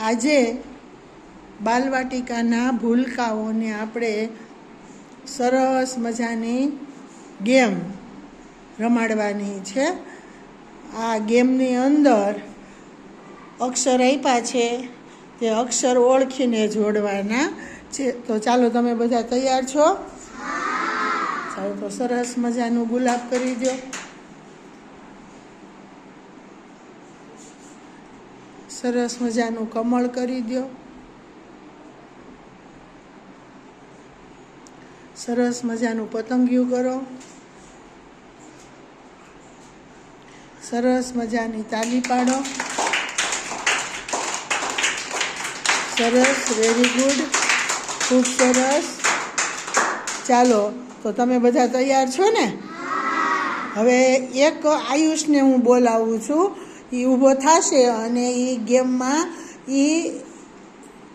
આજે બાલવાટિકાના ભૂલકાઓને આપણે સરસ મજાની ગેમ રમાડવાની છે. આ ગેમની અંદર અક્ષર આપ્યા છે તે અક્ષર ઓળખીને જોડવાના છે. તો ચાલો તમે બધા તૈયાર છો? ચાલો તો સરસ મજાનું ગુલાબ કરી દો સરસ મજાનું કમળ કરી દો સરસ મજાનું પતંગિયું કરો. સરસ મજાની તાલી પાડો. સરસ વેરી ગુડ ખૂબ સરસ. ચાલો તો તમે બધા તૈયાર છો ને? હવે એક આયુષને હું બોલાવું છું. એ ઊભો થશે અને એ ગેમમાં એ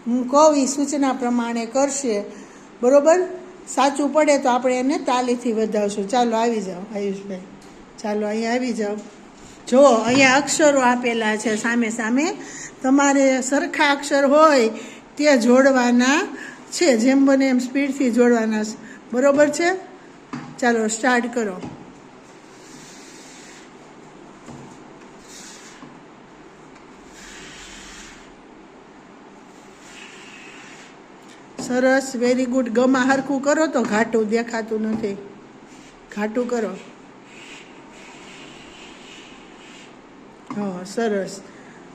હું કહું એ સૂચના પ્રમાણે કરશે. બરાબર? સાચું પડે તો આપણે એને તાલીથી વધાવશું. ચાલો આવી જાઓ, આયુષભાઈ. ચાલો અહીંયા આવી જાઓ. જો, અહીંયા અક્ષરો આપેલા છે સામે સામે. તમારે સરખા અક્ષર હોય તે જોડવાના છે. જેમ બને એમ સ્પીડથી જોડવાના બરોબર છે? ચાલો સ્ટાર્ટ કરો. સરસ વેરી ગુડ ગમા હરખું કરો તો ઘાટું દેખાતું નથી. ઘાટું કરો. હા, સરસ.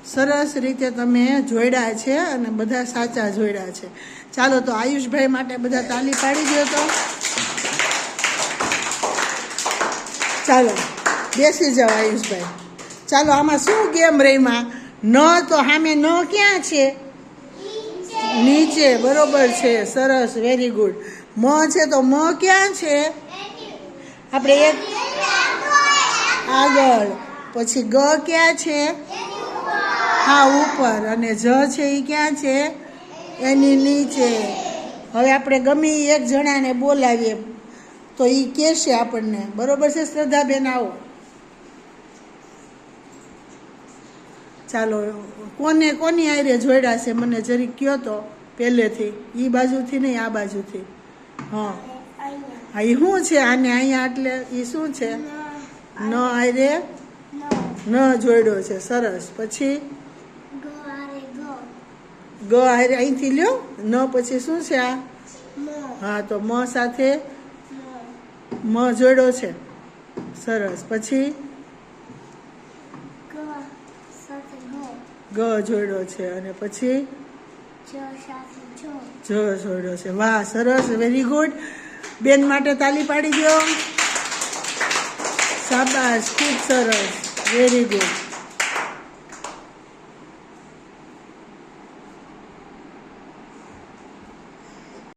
સરસ રીતે તમે જોડ્યા છે અને બધા સાચા જોડ્યા છે. ચાલો તો આયુષભાઈ માટે બધા તાલી પાડી દો તો. ચાલો, બેસી જાઓ આયુષભાઈ. ચાલો, આમાં શું ગેમ રહીમાં ન તો સામે ન ક્યાં છે? નીચે, બરોબર છે, સરસ વેરી ગુડ મ છે તો મ ક્યાં છે? આપણે એક આગળ. પછી ગ ક્યાં છે? હા, ઉપર. અને જ છે એ ક્યાં છે? એની નીચે. હવે આપણે ગમે એક જણાને બોલાવીએ. તો એ કહેશે આપણને. બરોબર છે, શ્રદ્ધાબેન, આવો. ચાલો કોને કોની આયરે જોડ્યા છે? મને જરીક કયો તો પહેલેથી. એ બાજુથી નહીં આ બાજુથી. હા. હા એ શું છે? આને અહીંયા એટલે એ શું છે? ન આયરે? ન જોડ્યો છે. સરસ. પછી? ગ આયરે અહીંથી લ્યો. ન પછી શું છે આ? હા તો મ સાથે? મ. જોડ્યો છે. સરસ. પછી? ગ જોડ્યો છે અને પછી? જ જોડ્યો છે. વાહ સરસ વેરી ગુડ બેન માટે તાલી પાડી દો શાબાશ ખૂબ સરસ. Very good